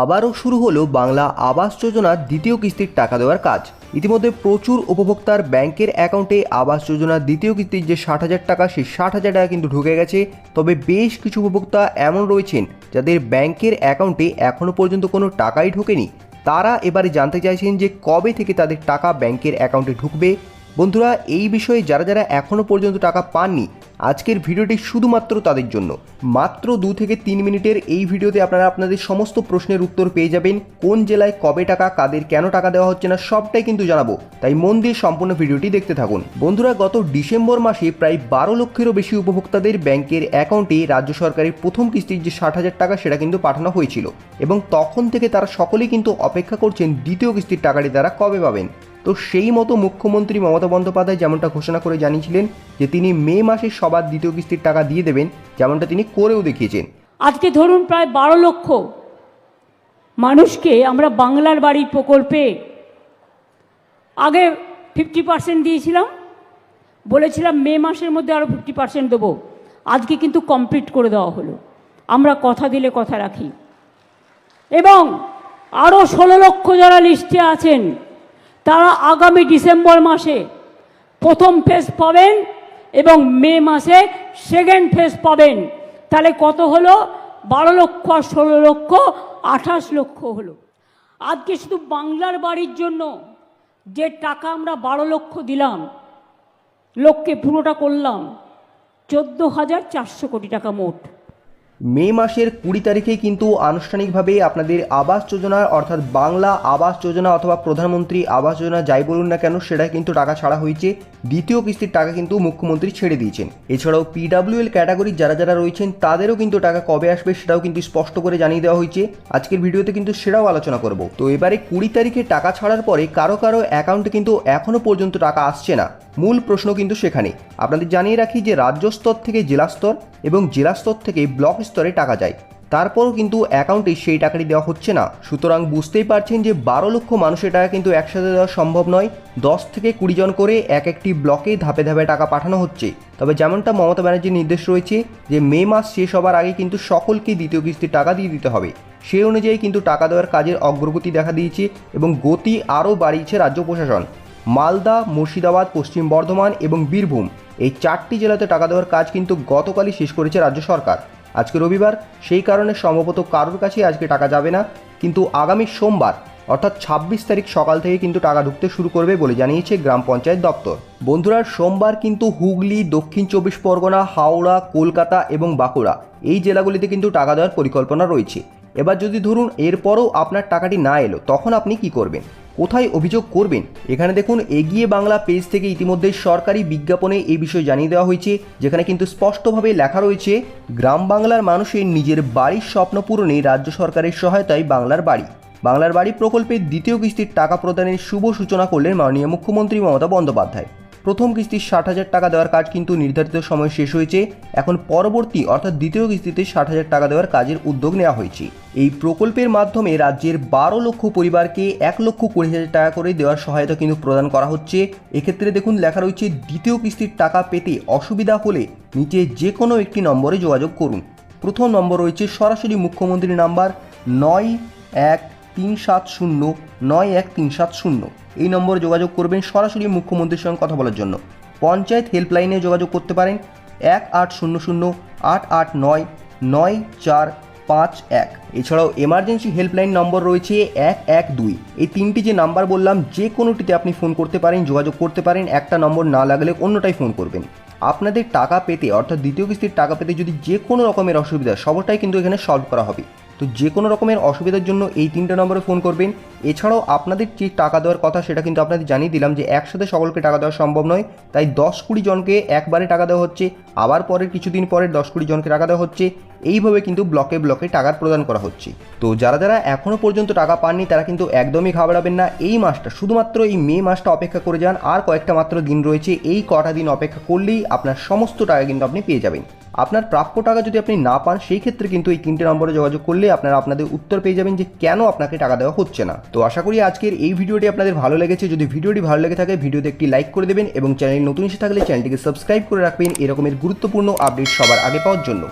আবারও শুরু হলো বাংলা আবাস যোজনার দ্বিতীয় কিস্তির টাকা দেওয়ার কাজ। ইতিমধ্যে প্রচুর উপভোক্তার ব্যাংকের অ্যাকাউন্টে আবাস যোজনার দ্বিতীয় কিস্তির যে ষাট হাজার টাকা, সেই ষাট হাজার টাকা কিন্তু ঢুকে গেছে। তবে বেশ কিছু উপভোক্তা এমন রয়েছেন যাদের ব্যাংকের অ্যাকাউন্টে এখনও পর্যন্ত কোনো টাকাই ঢোকেনি। তারা এবারে জানতে চাইছেন যে কবে থেকে তাদের টাকা ব্যাংকের অ্যাকাউন্টে ঢুকবে। বন্ধুরা, এই বিষয়ে যারা যারা এখনও পর্যন্ত টাকা পাননি আজকের ভিডিওটি শুধুমাত্র তাদের জন্য। মাত্র দু থেকে তিন মিনিটের এই ভিডিওতে আপনারা আপনাদের সমস্ত প্রশ্নের উত্তর পেয়ে যাবেন, কোন জেলায় কবে টাকা, কাদের কেন টাকা দেওয়া হচ্ছে না সবটাই কিন্তু জানাব। তাই মন দিয়ে সম্পূর্ণ ভিডিওটি দেখতে থাকুন। বন্ধুরা, গত ডিসেম্বর মাসে প্রায় বারো লক্ষেরও বেশি উপভোক্তাদের ব্যাংকের অ্যাকাউন্টে রাজ্য সরকারের প্রথম কিস্তির যে ষাট হাজার টাকা, সেটা কিন্তু পাঠানো হয়েছিল। এবং তখন থেকে তারা সকলেই কিন্তু অপেক্ষা করছেন দ্বিতীয় কিস্তির টাকাটি তারা কবে পাবেন। তো সেই মতো মুখ্যমন্ত্রী মমতা বন্দ্যোপাধ্যায় যেমনটা ঘোষণা করে জানিয়েছিলেন যে তিনি মে মাসে সবার দ্বিতীয় কিস্তির টাকা দিয়ে দেবেন, যেমনটা তিনি করেও দেখিয়েছেন। আজকে ধরুন প্রায় বারো লক্ষ মানুষকে আমরা বাংলার বাড়ির প্রকল্পে আগে ফিফটি পার্সেন্ট দিয়েছিলাম, বলেছিলাম মে মাসের মধ্যে আরও ফিফটি পার্সেন্ট দেবো। আজকে কিন্তু কমপ্লিট করে দেওয়া হলো। আমরা কথা দিলে কথা রাখি। এবং আরও ষোলো লক্ষ যারা লিস্টে আছেন তারা আগামী ডিসেম্বর মাসে প্রথম ফেজ পাবেন এবং মে মাসে সেকেন্ড ফেজ পাবেন। তাহলে কত হলো? বারো লক্ষ আর ষোলো লক্ষ, আঠাশ লক্ষ হলো। আজকে শুধু বাংলার বাড়ির জন্য যে টাকা আমরা বারো লক্ষ দিলাম, লোককে পুরোটা করলাম, চোদ্দ হাজার চারশো কোটি টাকা মোট। মে মাসের কুড়ি তারিখে কিন্তু আনুষ্ঠানিকভাবে আপনাদের আবাস যোজনা, অর্থাৎ বাংলা আবাস যোজনা অথবা প্রধানমন্ত্রী আবাস যোজনা যাই বলুন না কেন সেটা কিন্তু টাকা ছাড়া হয়েছে। দ্বিতীয় কিস্তির টাকা কিন্তু মুখ্যমন্ত্রী ছেড়ে দিয়েছেন। এছাড়াও পিডাব্লিউএল ক্যাটাগরির যারা যারা রয়েছেন, তাদেরও কিন্তু টাকা কবে আসবে সেটাও কিন্তু স্পষ্ট করে জানিয়ে দেওয়া হয়েছে। আজকের ভিডিওতে কিন্তু সেটাও আলোচনা করব। তো এবারে কুড়ি তারিখে টাকা ছাড়ার পরে কারও কারও অ্যাকাউন্টে কিন্তু এখনও পর্যন্ত টাকা আসছে না। মূল প্রশ্ন কিন্তু সেখানে। আপনাদের জানিয়ে রাখি যে রাজ্য স্তর থেকে জেলা স্তর এবং জেলা স্তর থেকে ব্লক স্তরে টাকা যায়। তারপরও কিন্তু অ্যাকাউন্টে সেই টাকাটি দেওয়া হচ্ছে না। সুতরাং বুঝতেই পারছেন যে বারো লক্ষ মানুষের টাকা কিন্তু একসাথে দেওয়া সম্ভব নয়। দশ থেকে কুড়ি জন করে এক একটি ব্লকে ধাপে ধাপে টাকা পাঠানো হচ্ছে। তবে যেমনটা মমতা ব্যানার্জির নির্দেশ রয়েছে যে, মে মাস শেষ হবার আগে কিন্তু সকলকে দ্বিতীয় কিস্তির টাকা দিয়ে দিতে হবে। সেই অনুযায়ী কিন্তু টাকা দেওয়ার কাজের অগ্রগতি দেখা দিয়েছে এবং গতি আরও বাড়িয়েছে রাজ্য প্রশাসন। মালদা, মুর্শিদাবাদ, পশ্চিম বর্ধমান এবং বীরভূম এই চারটি জেলাতে টাকা দেওয়ার কাজ কিন্তু গতকালই শেষ করেছে রাজ্য সরকার। আজকে রবিবার, সেই কারণে সম্ভবত কারোর কাছেই আজকে টাকা যাবে না। কিন্তু আগামী সোমবার, অর্থাৎ ছাব্বিশ তারিখ সকাল থেকে কিন্তু টাকা ঢুকতে শুরু করবে বলে জানিয়েছে গ্রাম পঞ্চায়েত দপ্তর। বন্ধুরা, সোমবার কিন্তু হুগলি, দক্ষিণ চব্বিশ পরগনা, হাওড়া, কলকাতা এবং বাঁকুড়া এই জেলাগুলিতে কিন্তু টাকা দেওয়ার পরিকল্পনা রয়েছে। এবার যদি ধরুন, এরপরও আপনার টাকাটি না এলো, তখন আপনি কি করবেন? কোথায় অভিযোগ করবেন? এখানে দেখুন, এগিয়ে বাংলা পেজ থেকে ইতিমধ্যে সরকারি বিজ্ঞাপনে এই বিষয়ে জানিয়ে দেওয়া হয়েছে। যেখানে কিন্তু স্পষ্টভাবে লেখা রয়েছে, গ্রাম বাংলার মানুষের নিজের বাড়ির স্বপ্ন পূরণে রাজ্য সরকারের সহায়তায় বাংলার বাড়ি। বাংলার বাড়ি প্রকল্পের দ্বিতীয় কিস্তির টাকা প্রদানের শুভ সূচনা করলেন মাননীয় মুখ্যমন্ত্রী মমতা বন্দ্যোপাধ্যায়। প্রথম কিস্তির ষাট হাজার টাকা দেওয়ার কাজ কিন্তু নির্ধারিত সময় শেষ হয়েছে। এখন পরবর্তী, অর্থাৎ দ্বিতীয় কিস্তিতে ষাট হাজার টাকা দেওয়ার কাজের উদ্যোগ নেওয়া হয়েছে। এই প্রকল্পের মাধ্যমে রাজ্যের বারো লক্ষ পরিবারকে এক লক্ষ কুড়ি হাজার টাকা করে দেওয়ার সহায়তা কিন্তু প্রদান করা হচ্ছে। এক্ষেত্রে দেখুন, লেখা রয়েছে, দ্বিতীয় কিস্তির টাকা পেতে অসুবিধা হলে নিচে যে কোনো একটি নম্বরে যোগাযোগ করুন। প্রথম নম্বর রয়েছে, সরাসরি মুখ্যমন্ত্রীর নাম্বার নয় এক তিন সাত শূন্য, নয় এক তিন সাত শূন্য। এই নম্বরে যোগাযোগ করবেন সরাসরি মুখ্যমন্ত্রীর সঙ্গে কথা বলার জন্য। পঞ্চায়েত হেল্পলাইনে যোগাযোগ করতে পারেন এক আট শূন্য শূন্য আট আট নয় নয় চার পাঁচ এক। এছাড়াও এমার্জেন্সি হেল্পলাইন নম্বর রয়েছে এক এক দুই। এই তিনটি যে নাম্বার বললাম, যে কোনোটিতে আপনি ফোন করতে পারেন, যোগাযোগ করতে পারেন, একটা নম্বর না লাগলে অন্যটাই ফোন করবেন। আপনাদের টাকা পেতে, অর্থাৎ দ্বিতীয় কিস্তির টাকা পেতে যদি যে কোনো রকমের অসুবিধা, সবটাই কিন্তু এখানে সলভ করা হবে। তো যে কোনো রকমের অসুবিধার জন্য এই তিনটে নম্বরে ফোন করবেন। এছাড়াও আপনাদের যে টাকা দেওয়ার কথা সেটা কিন্তু আপনাদের জানিয়ে দিলাম যে একসাথে সকলকে টাকা দেওয়া সম্ভব নয়। তাই দশ কুড়ি জনকে একবারে টাকা দেওয়া হচ্ছে, আবার পরের কিছুদিন পরে দশ কুড়ি জনকে টাকা দেওয়া হচ্ছে। এইভাবে কিন্তু ব্লকে ব্লকে টাকার প্রদান করা হচ্ছে। তো যারা যারা এখনও পর্যন্ত টাকা পাননি, তারা কিন্তু একদমই ঘাবড়াবেন না। এই মাসটা, শুধুমাত্র এই মে মাসটা অপেক্ষা করে যান। আর কয়েকটা মাত্র দিন রয়েছে। এই কটা দিন অপেক্ষা করলেই আপনার সমস্ত টাকা কিন্তু আপনি পেয়ে যাবেন। আপনার প্রাপ্য টাকা যদি আপনি না পান, সেই ক্ষেত্রে কিন্তু এই তিনটে নম্বরে যোগাযোগ করলে আপনারা আপনাদের উত্তর পেয়ে যাবেন যে কেন আপনাকে টাকা দেওয়া হচ্ছে না। তো আশা করি আজকের এই ভিডিওটি আপনাদের ভালো লেগেছে। যদি ভিডিওটি ভালো লেগে থাকে, ভিডিওতে একটি লাইক করে দেবেন এবং চ্যানেল নতুন এসে থাকলে চ্যানেলটিকে সাবস্ক্রাইব করে রাখবেন। এরকমের গুরুত্বপূর্ণ আপডেট সবার আগে পাওয়ার জন্য।